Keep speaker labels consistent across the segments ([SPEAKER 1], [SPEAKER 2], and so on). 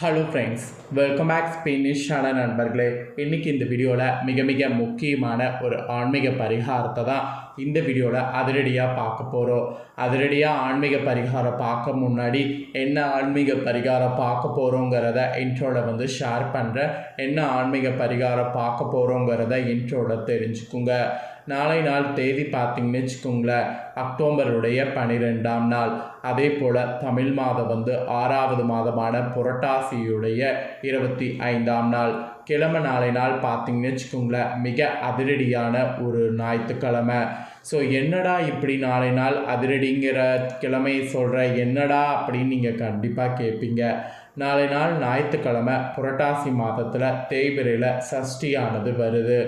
[SPEAKER 1] Hello friends welcome back ஸ்பினிஷான நண்பர்களே. இன்றைக்கி இந்த வீடியோவில் மிக மிக முக்கியமான ஒரு ஆன்மீக பரிகாரத்தை தான் இந்த வீடியோவில் அதிரடியாக பார்க்க போகிறோம் அதிரடியாக ஆன்மீக பரிகாரம் பார்க்க முன்னாடி என்ன ஆன்மீக பரிகாரம் பார்க்க போகிறோங்கிறத இன்ட்ரோவில் வந்து ஷேர் பண்ணுறேன் என்ன ஆன்மீக பரிகாரம் பார்க்க போகிறோங்கிறத இன்ட்ரோவில் தெரிஞ்சுக்குங்க. நாளை நாள் தேதி பார்த்தீங்கன்னு வச்சுக்கோங்களேன் அக்டோபருடைய பனிரெண்டாம் நாள். அதே போல் தமிழ் மாதம் வந்து ஆறாவது மாதமான புரட்டாசியுடைய இருபத்தி ஐந்தாம் நாள். கிழமை நாளை நாள் பார்த்தீங்கன்னு வச்சுக்கோங்களேன் மிக அதிரடியான ஒரு ஞாயிற்றுக்கிழமை. ஸோ என்னடா இப்படி நாளை நாள் அதிரடிங்கிற கிழமை சொல்கிற என்னடா அப்படின்னு நீங்கள் கண்டிப்பாக கேட்பீங்க நாளை நாள் ஞாயிற்றுக்கிழமை புரட்டாசி மாதத்தில் தேய்பிரையில் சஷ்டியானது வருது.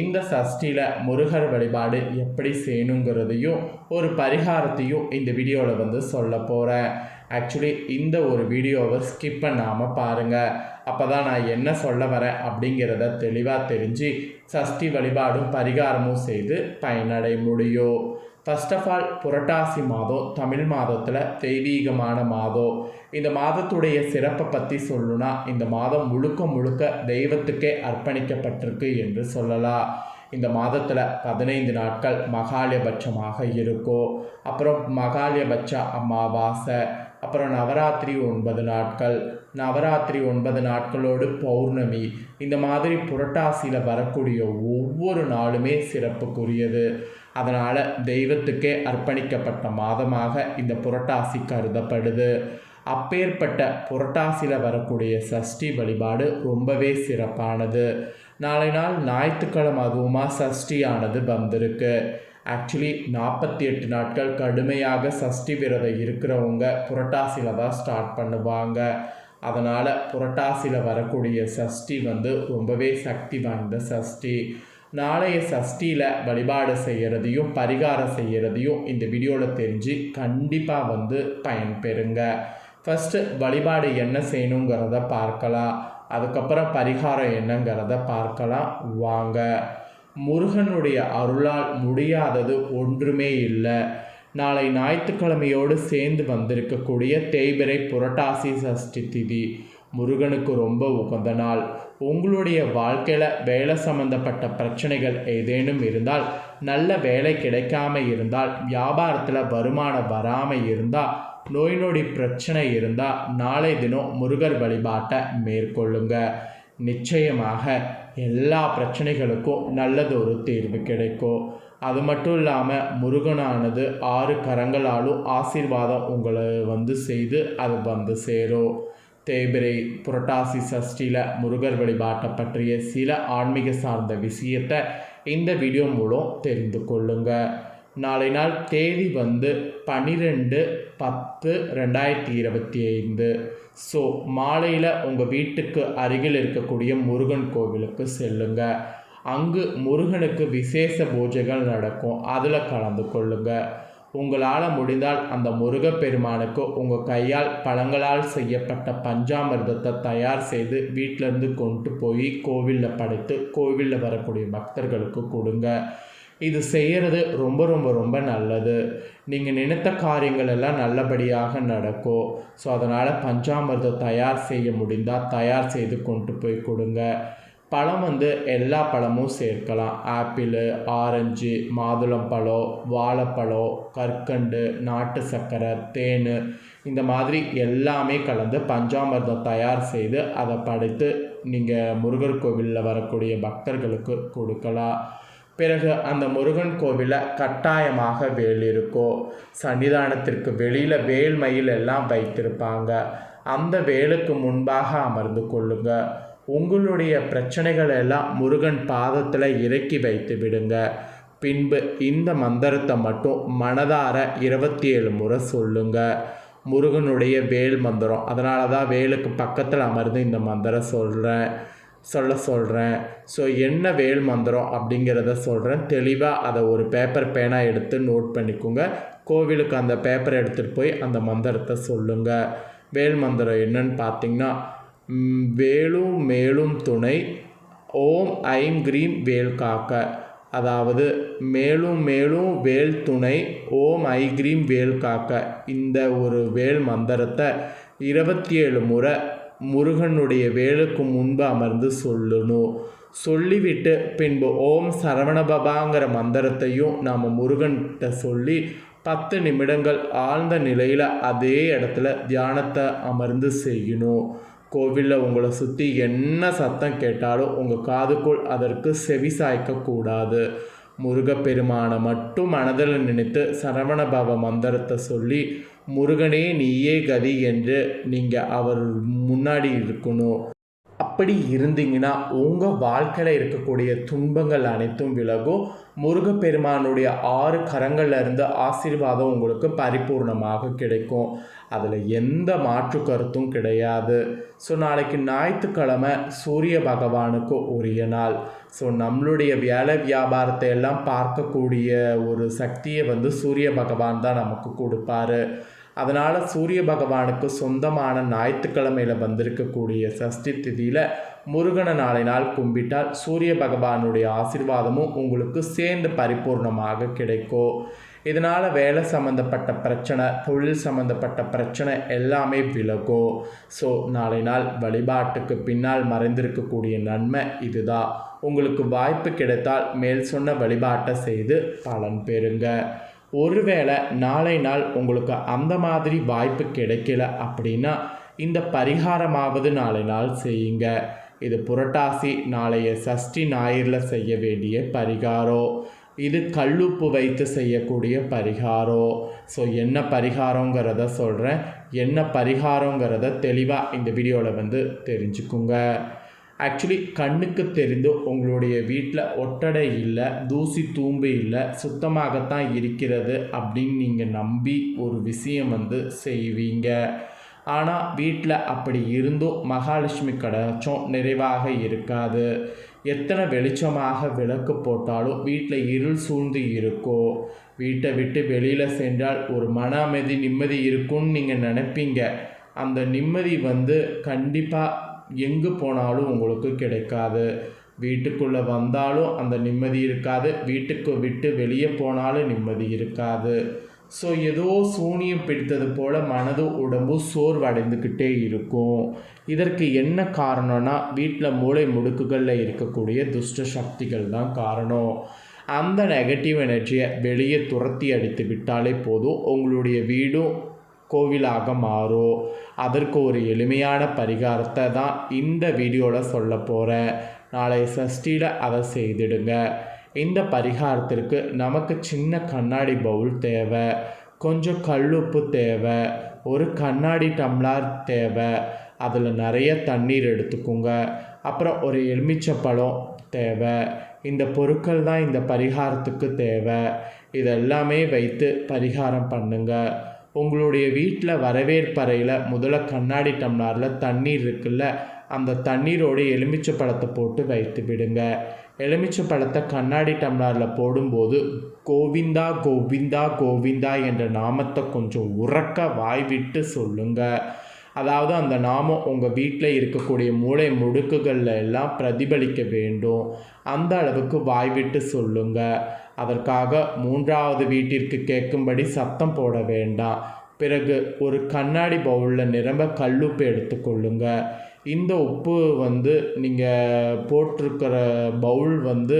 [SPEAKER 1] இந்த சஷ்டியில் முருகர் வழிபாடு எப்படி செய்யணுங்கிறதையும் ஒரு பரிகாரத்தையும் இந்த வீடியோவில் வந்து சொல்ல போகிறேன் ஆக்சுவலி இந்த ஒரு வீடியோவை ஸ்கிப் பண்ணாமல் பாருங்கள் அப்போ தான் நான் என்ன சொல்ல வரேன் அப்படிங்கிறத தெளிவாக தெரிஞ்சு சஷ்டி வழிபாடும் பரிகாரமும் செய்து பயனடை முடியும். ஃபர்ஸ்ட் ஆஃப் ஆல் புரட்டாசி மாதம் தமிழ் மாதத்தில் தெய்வீகமான மாதம். இந்த மாதத்துடைய சிறப்பை பற்றி சொல்லணும்னா இந்த மாதம் முழுக்க முழுக்க தெய்வத்துக்கே அர்ப்பணிக்கப்பட்டிருக்கு என்று சொல்லலாம். இந்த மாதத்தில் பதினைந்து நாட்கள் மகாலயபட்சமாக இருக்கும். அப்புறம் மகாலயபட்ச அமாவாசை அப்புறம் நவராத்திரி ஒன்பது நாட்கள் நவராத்திரி ஒன்பது நாட்களோடு பௌர்ணமி. இந்த மாதிரி புரட்டாசியில் வரக்கூடிய ஒவ்வொரு நாளுமே சிறப்புக்குரியது. அதனால் தெய்வத்துக்கே அர்ப்பணிக்கப்பட்ட மாதமாக இந்த புரட்டாசி கருதப்படுது. அப்பேற்பட்ட புரட்டாசியில் வரக்கூடிய சஷ்டி வழிபாடு ரொம்பவே சிறப்பானது. நாளை நாள் ஞாயிற்றுக்கிழமை அதுவுமா சஷ்டியானது வந்திருக்கு. ஆக்சுவலி நாற்பத்தி எட்டு நாட்கள் கடுமையாக சஷ்டி விரதம் இருக்கிறவங்க புரட்டாசியில் தான் ஸ்டார்ட் பண்ணுவாங்க. அதனால் புரட்டாசியில் வரக்கூடிய சஷ்டி வந்து ரொம்பவே சக்தி வாய்ந்த சஷ்டி. நாளைய சஷ்டியில் வழிபாடு செய்கிறதையும் பரிகாரம் செய்கிறதையும் இந்த வீடியோவில் தெரிஞ்சு கண்டிப்பாக வந்து பயன்பெறுங்க. ஃபஸ்ட்டு வழிபாடு என்ன செய்யணுங்கிறத பார்க்கலாம். அதுக்கப்புறம் பரிகாரம் என்னங்கிறத பார்க்கலாம். வாங்க. முருகனுடைய அருளால் முடியாதது ஒன்றுமே இல்லை. நாளை ஞாயிற்றுக்கிழமையோடு சேர்ந்து வந்திருக்கக்கூடிய தேய்பிரை புரட்டாசி சஷ்டி திதி முருகனுக்கு ரொம்ப உகந்த நாள். உங்களுடைய வாழ்க்கையில் வேலை சம்மந்தப்பட்ட பிரச்சனைகள் ஏதேனும் இருந்தால் நல்ல வேலை கிடைக்காம இருந்தால் வியாபாரத்தில் வருமானம் வராமல் இருந்தால் நோய் நொடி பிரச்சனை இருந்தால் நாளை தினம் முருகர் வழிபாட்டை மேற்கொள்ளுங்க. நிச்சயமாக எல்லா பிரச்சனைகளுக்கும் நல்லது ஒரு தீர்வு கிடைக்கும். அது மட்டும் இல்லாமல் முருகனானது ஆறு கரங்களாலும் ஆசீர்வாதம் உங்களை வந்து செய்து அது வந்து சேரும். தேய்பிரை புரட்டாசி சஷ்டியில் முருகர் வழிபாட்டை பற்றிய சில ஆன்மீக சார்ந்த விஷயத்தை இந்த வீடியோ மூலம் தெரிந்து கொள்ளுங்கள் நாளை நாள் தேதி வந்து பன்னிரெண்டு பத்து ரெண்டாயிரத்தி இருபத்தி ஐந்து. ஸோ மாலையில் உங்கள் வீட்டுக்கு அருகில் இருக்கக்கூடிய முருகன் கோவிலுக்கு செல்லுங்க. அங்கு முருகனுக்கு விசேஷ பூஜைகள் நடக்கும். அதில் கலந்து கொள்ளுங்கள் உங்களால் முடிந்தால் அந்த முருகப்பெருமானுக்கு உங்கள் கையால் பழங்களால் செய்யப்பட்ட பஞ்சாமிர்தத்தை தயார் செய்து வீட்டிலேருந்து கொண்டு போய் கோவிலில் படைத்து கோவிலில் வரக்கூடிய பக்தர்களுக்கு கொடுங்க. இது செய்கிறது ரொம்ப ரொம்ப ரொம்ப நல்லது. நீங்கள் நினைத்த காரியங்கள் எல்லாம் நல்லபடியாக நடக்கும் ஸோ அதனால் பஞ்சாமிரதம் தயார் செய்ய முடிந்தால் தயார் செய்து கொண்டு போய் கொடுங்க. பழம் வந்து எல்லா பழமும் சேர்க்கலாம். ஆப்பிள் ஆரஞ்சு மாதுளம்பழம் வாழைப்பழம் கற்கண்டு நாட்டு சர்க்கரை தேன் இந்த மாதிரி எல்லாமே கலந்து பஞ்சாமிர்தம் தயார் செய்து அதை படைத்து நீங்கள் முருகர் கோவிலில் வரக்கூடிய பக்தர்களுக்கு கொடுக்கலாம். பிறகு அந்த முருகன் கோவிலில் கட்டாயமாக வேல் இருக்கும் சன்னிதானத்திற்கு வெளியில் வேல் மயில் எல்லாம் வைத்திருப்பாங்க. அந்த வேலுக்கு முன்பாக அமர்ந்து கொள்ளுங்க. உங்களுடைய பிரச்சனைகள் எல்லாம் முருகன் பாதத்தில் இறக்கி வைத்து விடுங்க. பின்பு இந்த மந்திரத்தை மட்டும் மனதார இருபத்தி ஏழு முறை சொல்லுங்க. முருகனுடைய வேல் மந்திரம். அதனால தான் வேலுக்கு பக்கத்தில் அமர்ந்து இந்த மந்திரம் சொல்கிறேன் சொல்ல சொல்கிறேன் ஸோ என்ன வேல் மந்திரம் அப்படிங்கிறத சொல்கிறேன் தெளிவாக அதை ஒரு பேப்பர் பேனாக எடுத்து நோட் பண்ணிக்கோங்க. கோவிலுக்கு அந்த பேப்பரை எடுத்துகிட்டு போய் அந்த மந்திரத்தை சொல்லுங்கள் வேல் மந்திரம் என்னன்னு பார்த்தீங்கன்னா வேலும் மேலும் துணை ஓம் ஐம் கிரீம் வேல் காக்க. அதாவது மேலும் மேலும் வேல் துணை ஓம் ஐ கிரீம் வேல் காக்க. இந்த ஒரு வேல் மந்திரத்தை இருபத்தி ஏழு முறை முருகனுடைய வேலுக்கு முன்பு அமர்ந்து சொல்லணும் சொல்லிவிட்டு பின்பு ஓம் சரவணபபாங்கிற மந்திரத்தையும் நாம் முருகன்கிட்ட சொல்லி பத்து நிமிடங்கள் ஆழ்ந்த நிலையில் அதே இடத்துல தியானத்தை அமர்ந்து செய்யணும் கோவிலில் உங்களை சுற்றி என்ன சத்தம் கேட்டாலும் உங்கள் காதுக்குள் அதற்கு செவி சாய்க்கக்கூடாது. முருகப்பெருமானை மட்டும் மனதில் நினைத்து சரவணபவ மந்திரத்தை சொல்லி முருகனே நீயே கதி என்று நீங்கள் அவர் முன்னாடி இருக்கணும். அப்படி இருந்தீங்கன்னா உங்கள் வாழ்க்கையில் இருக்கக்கூடிய துன்பங்கள் அனைத்தும் விலகும். முருகப்பெருமானுடைய ஆறு கரங்களில் இருந்து ஆசீர்வாதம் உங்களுக்கு பரிபூர்ணமாக கிடைக்கும். அதில் எந்த மாற்று கருத்தும் கிடையாது. ஸோ நாளைக்கு ஞாயிற்றுக்கிழமை சூரிய பகவானுக்கு உரிய நாள். ஸோ நம்மளுடைய வேலை வியாபாரத்தை எல்லாம் பார்க்கக்கூடிய ஒரு சக்தியை வந்து சூரிய பகவான் தான் நமக்கு கொடுப்பாரு. அதனால் சூரிய பகவானுக்கு சொந்தமான ஞாயிற்றுக்கிழமையில் வந்திருக்கக்கூடிய சஷ்டி திதியில் முருகனை நாளை நாள் கும்பிட்டால் சூரிய பகவானுடைய ஆசீர்வாதமும் உங்களுக்கு சேர்ந்து பரிபூர்ணமாக கிடைக்கும். இதனால் வேலை சம்மந்தப்பட்ட பிரச்சனை தொழில் சம்மந்தப்பட்ட பிரச்சனை எல்லாமே விலகும். ஸோ நாளை நாள் வழிபாட்டுக்கு பின்னால் மறைந்திருக்கக்கூடிய நன்மை இதுதான். உங்களுக்கு வாய்ப்பு கிடைத்தால் மேல் சொன்ன வழிபாட்டை செய்து பலன் பெறுங்க. ஒருவேளை நாளை நாள் உங்களுக்கு அந்த மாதிரி வாய்ப்பு கிடைக்கல அப்படின்னா இந்த பரிகாரமாவது நாளை நாள் செய்யுங்க. இது புரட்டாசி நாளைய சஷ்டி ஞாயிறில் செய்ய வேண்டிய பரிகாரம் இது கல்லுப்பு வைத்து செய்யக்கூடிய பரிகாரம் ஸோ என்ன பரிகாரங்கிறத சொல்கிறேன் என்ன பரிகாரங்கிறத தெளிவாக இந்த வீடியோவில் வந்து தெரிஞ்சுக்குங்க. ஆக்சுவலி கண்ணுக்கு தெரிந்து உங்களுடைய வீட்டில் ஒட்டடை இல்லை தூசி தூம்பு இல்லை சுத்தமாகத்தான் இருக்கிறது அப்படின்னு நீங்கள் நம்பி ஒரு விஷயம் வந்து செய்வீங்க. ஆனால் வீட்டில் அப்படி இருந்தும் மகாலட்சுமி கடாச்சம் நிறைவாக இருக்காது. எத்தனை வெளிச்சமாக விளக்கு போட்டாலும் வீட்டில் இருள் சூழ்ந்து இருக்கோ? வீட்டை விட்டு வெளியில் சென்றால் ஒரு மன அமைதி நிம்மதி இருக்கும்னு நீங்கள் நினைப்பீங்க. அந்த நிம்மதி வந்து கண்டிப்பாக எங்கே போனாலும் உங்களுக்கு கிடைக்காது. வீட்டுக்குள்ளே வந்தாலும் அந்த நிம்மதி இருக்காது. வீட்டுக்கு விட்டு வெளியே போனாலும் நிம்மதி இருக்காது. ஸோ ஏதோ சூனியம் பிடித்தது போல் மனது உடம்பு சோர்வடைந்துக்கிட்டே இருக்கும். இதற்கு என்ன காரணம்னா வீட்டில் மூளை முடுக்குகளில் இருக்கக்கூடிய துஷ்ட சக்திகள் தான் காரணம். அந்த நெகட்டிவ் எனர்ஜியை வெளியே துரத்தி அடித்து விட்டாலே போதும். உங்களுடைய வீடும் கோவிலாக மாறும் அதற்கு ஒரு எளிமையான பரிகாரத்தை தான் இந்த வீடியோவில் சொல்ல போகிறேன் நாளை சஷ்டியில் அதை செய்திடுங்க. இந்த பரிகாரத்திற்கு நமக்கு சின்ன கண்ணாடி பவுல் தேவை. கொஞ்சம் கல்லுப்பு தேவை. ஒரு கண்ணாடி டம்ளார் தேவை. அதில் நிறைய தண்ணீர் எடுத்துக்கோங்க. அப்புறம் ஒரு எலுமிச்சப்பழம் தேவை. இந்த பொருட்கள் தான் இந்த பரிகாரத்துக்கு தேவை. இதெல்லாமே வைத்து பரிகாரம் பண்ணுங்கள் உங்களுடைய வீட்டில் வரவேற்பறையில் முதல்ல கண்ணாடி டம்ளாரில் தண்ணீர் இருக்குல்ல அந்த தண்ணீரோடு எலுமிச்சை பழத்தை போட்டு வைத்து விடுங்க. எலுமிச்சை பழத்தை கண்ணாடி டம்ளாரில் போடும்போது கோவிந்தா கோவிந்தா கோவிந்தா என்ற நாமத்தை கொஞ்சம் உறக்க வாய் விட்டு சொல்லுங்கள் அதாவது அந்த நாமம் உங்கள் வீட்டில் இருக்கக்கூடிய மூளை முடுக்குகளில் எல்லாம் பிரதிபலிக்க வேண்டும். அந்த அளவுக்கு வாய் விட்டு சொல்லுங்கள் அதற்காக மூன்றாவது வீட்டிற்கு கேட்கும்படி சத்தம் போட வேண்டாம். பிறகு ஒரு கண்ணாடி பவுலில் நிரம்ப கல்லுப்பு எடுத்துக்கொள்ளுங்க இந்த உப்பு வந்து நீங்கள் போட்டிருக்கிற பவுல் வந்து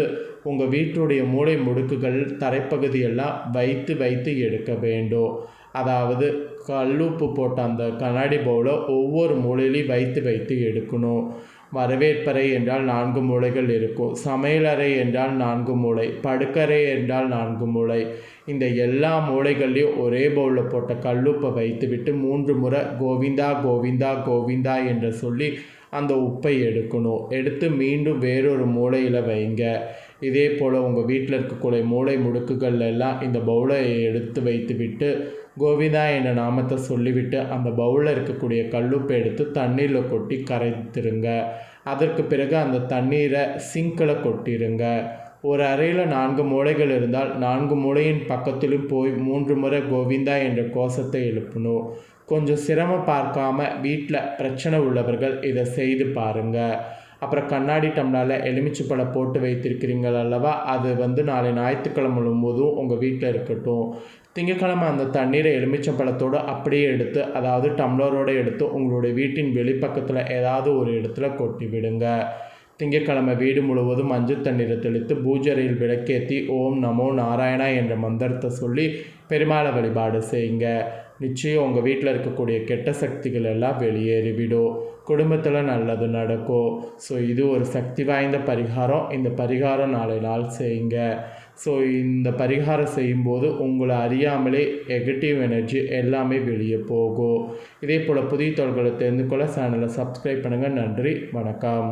[SPEAKER 1] உங்கள் வீட்டுடைய மூளை முடுக்குகள் தரைப்பகுதியெல்லாம் வைத்து வைத்து எடுக்க வேண்டும். அதாவது கல்லுப்பு போட்ட அந்த கண்ணாடி பவுலை ஒவ்வொரு மூலையிலையும் வைத்து வைத்து எடுக்கணும். வரவேற்பறை என்றால் நான்கு மூலைகள் இருக்கும். சமையலறை என்றால் நான்கு மூளை படுக்கறை என்றால் நான்கு மூளை இந்த எல்லா மூளைகள்லையும் ஒரே பவுலில் போட்ட கல்லுப்பை வைத்துவிட்டு மூன்று முறை கோவிந்தா கோவிந்தா கோவிந்தா என்று சொல்லி அந்த உப்பை எடுக்கணும். எடுத்து மீண்டும் வேறொரு மூளையில் வைங்க. இதே போல் உங்கள் வீட்டில் இருக்கக்கூடிய மூளை முடுக்குகள் எல்லாம் இந்த பவுலை எடுத்து வைத்து விட்டு கோவிந்தா என்ற நாமத்தை சொல்லிவிட்டு அந்த பவுலில் இருக்கக்கூடிய கல்லுப்பை எடுத்து தண்ணீரில் கொட்டி கரைத்துருங்க. அதற்கு பிறகு அந்த தண்ணீரை சிங்கில் கொட்டிடுங்க ஒரு அறையில் நான்கு மூளைகள் இருந்தால் நான்கு மூளையின் பக்கத்திலும் போய் மூன்று முறை கோவிந்தா என்ற கோஷத்தை எழுப்பணும். கொஞ்சம் சிரமம் பார்க்காம வீட்டில் பிரச்சனை உள்ளவர்கள் இதை செய்து பாருங்கள் அப்புறம் கண்ணாடி டம்ளாரில் எலுமிச்சை பழம் போட்டு வைத்திருக்கிறீங்கள் அல்லவா? அது வந்து நாளை ஞாயிற்றுக்கிழமை போதும் உங்கள் வீட்டில் இருக்கட்டும். திங்கக்கிழமை அந்த தண்ணீரை எலுமிச்சம்பழத்தோடு அப்படியே எடுத்து அதாவது டம்ளரோடு எடுத்து உங்களுடைய வீட்டின் வெளிப்பக்கத்தில் ஏதாவது ஒரு இடத்துல கொட்டி விடுங்க. திங்கட்கிழமை வீடு முழுவதும் மஞ்சள் தண்ணீரை தெளித்து பூஜரையில் விளக்கேற்றி ஓம் நமோ நாராயணா என்ற மந்திரத்தை சொல்லி பெருமாளை வழிபாடு செய்யுங்க. நிச்சயம் உங்கள் வீட்டில் இருக்கக்கூடிய கெட்ட சக்திகள் எல்லாம் வெளியேறிவிடும். குடும்பத்தில் நல்லது நடக்கும். ஸோ இது ஒரு சக்தி வாய்ந்த பரிகாரம். இந்த பரிகாரம் நாளை நாள் செய்யுங்க. ஸோ இந்த பரிகாரம் செய்யும்போது உங்களை அறியாமலே நெகட்டிவ் எனர்ஜி எல்லாமே வெளியே போகும். இதே போல் புதிய தொழில்களை தெரிந்து கொள்ள சேனலை சப்ஸ்கிரைப் பண்ணுங்கள் நன்றி. வணக்கம்.